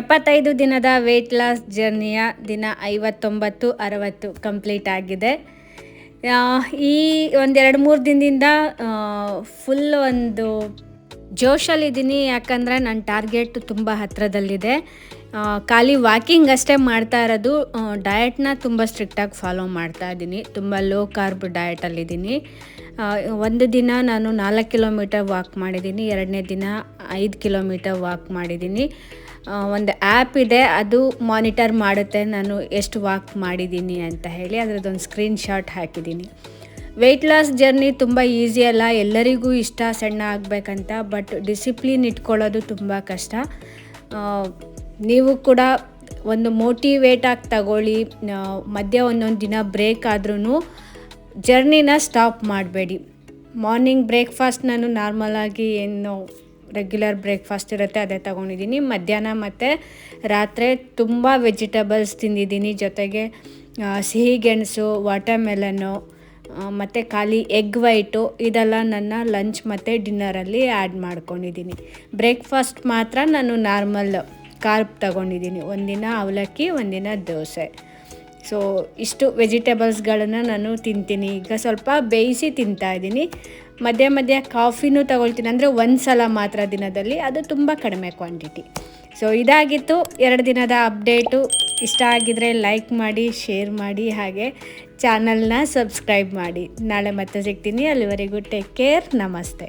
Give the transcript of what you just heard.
ಎಪ್ಪತ್ತೈದು ದಿನದ weight loss ಜರ್ನಿಯ ದಿನ ಐವತ್ತೊಂಬತ್ತು, ಅರವತ್ತು ಕಂಪ್ಲೀಟ್ ಆಗಿದೆ. ಈ ಒಂದೆರಡು ಮೂರು ದಿನದಿಂದ ಫುಲ್ ಒಂದು ಜೋಶಲ್ಲಿದ್ದೀನಿ ಯಾಕಂದರೆ ನನ್ನ ಟಾರ್ಗೆಟ್ ತುಂಬ ಹತ್ತಿರದಲ್ಲಿದೆ ಖಾಲಿ ವಾಕಿಂಗ್ ಅಷ್ಟೇ ಮಾಡ್ತಾ ಇರೋದು ಡಯಟ್ನ ತುಂಬ ಸ್ಟ್ರಿಕ್ಟಾಗಿ ಫಾಲೋ ಮಾಡ್ತಾ ಇದ್ದೀನಿ ತುಂಬ ಲೋ ಕಾರ್ಬ್ ಡಯಟಲ್ಲಿದ್ದೀನಿ ಒಂದು ದಿನ ನಾನು ನಾಲ್ಕು ಕಿಲೋಮೀಟರ್ ವಾಕ್ ಮಾಡಿದ್ದೀನಿ ಎರಡನೇ ದಿನ ಐದು ಕಿಲೋಮೀಟರ್ ವಾಕ್ ಮಾಡಿದ್ದೀನಿ ಒಂದು ಆ್ಯಪ್ ಇದೆ, ಅದು ಮಾನಿಟರ್ ಮಾಡುತ್ತೆ, ನಾನು ಎಷ್ಟು ವಾಕ್ ಮಾಡಿದ್ದೀನಿ ಅಂತ ಹೇಳಿ, ಅದರದ್ದೊಂದು ಸ್ಕ್ರೀನ್ ಶಾಟ್ ಹಾಕಿದ್ದೀನಿ ವೆಯ್ಟ್ ಲಾಸ್ ಜರ್ನಿ ತುಂಬ ಈಸಿ ಅಲ್ಲ. ಎಲ್ಲರಿಗೂ ಇಷ್ಟ ಸಣ್ಣ ಆಗಬೇಕಂತ ಬಟ್ ಡಿಸಿಪ್ಲಿನ್ ಇಟ್ಕೊಳ್ಳೋದು ತುಂಬ ಕಷ್ಟ. ನೀವು ಕೂಡ ಒಂದು ಮೋಟಿವೇಟ್ ಆಗಿ ತಗೊಳ್ಳಿ. ಮಧ್ಯ ಒಂದೊಂದು ದಿನ ಬ್ರೇಕ್ ಆದ್ರೂ ಜರ್ನಿನ ಸ್ಟಾಪ್ ಮಾಡಬೇಡಿ. ಮಾರ್ನಿಂಗ್ ಬ್ರೇಕ್ಫಾಸ್ಟ್ ನಾನು ನಾರ್ಮಲಾಗಿ ಏನು ರೆಗ್ಯುಲರ್ ಬ್ರೇಕ್ಫಾಸ್ಟ್ ಇರುತ್ತೆ, ಅದೇ ತೊಗೊಂಡಿದ್ದೀನಿ. ಮಧ್ಯಾಹ್ನ ಮತ್ತು ರಾತ್ರಿ ತುಂಬ ವೆಜಿಟೇಬಲ್ಸ್ ತಿಂದಿದ್ದೀನಿ. ಜೊತೆಗೆ ಸಿಹಿ ಗೆಣಸು ವಾಟರ್ಮೆಲನ್ನು ಮತ್ತು ಖಾಲಿ ಎಗ್ ವೈಟು ಇದೆಲ್ಲ ನನ್ನ ಲಂಚ್ ಮತ್ತು ಡಿನ್ನರಲ್ಲಿ ಆ್ಯಡ್ ಮಾಡ್ಕೊಂಡಿದ್ದೀನಿ. ಬ್ರೇಕ್ಫಾಸ್ಟ್ ಮಾತ್ರ ನಾನು ನಾರ್ಮಲ್ ಕಾರ್ಬ್ ತಗೊಂಡಿದ್ದೀನಿ. ಒಂದಿನ ಅವಲಕ್ಕಿ, ಒಂದಿನ ದೋಸೆ. ಸೊ, ಇಷ್ಟು ವೆಜಿಟೇಬಲ್ಸ್ಗಳನ್ನು ನಾನು ತಿಂತೀನಿ. ಈಗ ಸ್ವಲ್ಪ ಬೇಯಿಸಿ ತಿಂತಾ ಇದ್ದೀನಿ. ಮಧ್ಯ ಮಧ್ಯ ಕಾಫಿನೂ ತಗೊಳ್ತೀನಿ. ಅಂದರೆ ಒಂದು ಸಲ ಮಾತ್ರ ದಿನದಲ್ಲಿ. ಅದು ತುಂಬ ಕಡಿಮೆ ಕ್ವಾಂಟಿಟಿ. ಸೊ, ಇದಾಗಿತ್ತು. ಎರಡು ದಿನದ ಅಪ್ಡೇಟು. ಇಷ್ಟ ಆಗಿದರೆ ಲೈಕ್ ಮಾಡಿ ಶೇರ್ ಮಾಡಿ ಹಾಗೆ ಚಾನಲ್ನ ಸಬ್ಸ್ಕ್ರೈಬ್ ಮಾಡಿ. ನಾಳೆ ಮತ್ತೆ ಸಿಗ್ತೀನಿ. ಅಲ್ಲಿವರೆಗೂ ಟೇಕ್ ಕೇರ್ ನಮಸ್ತೆ.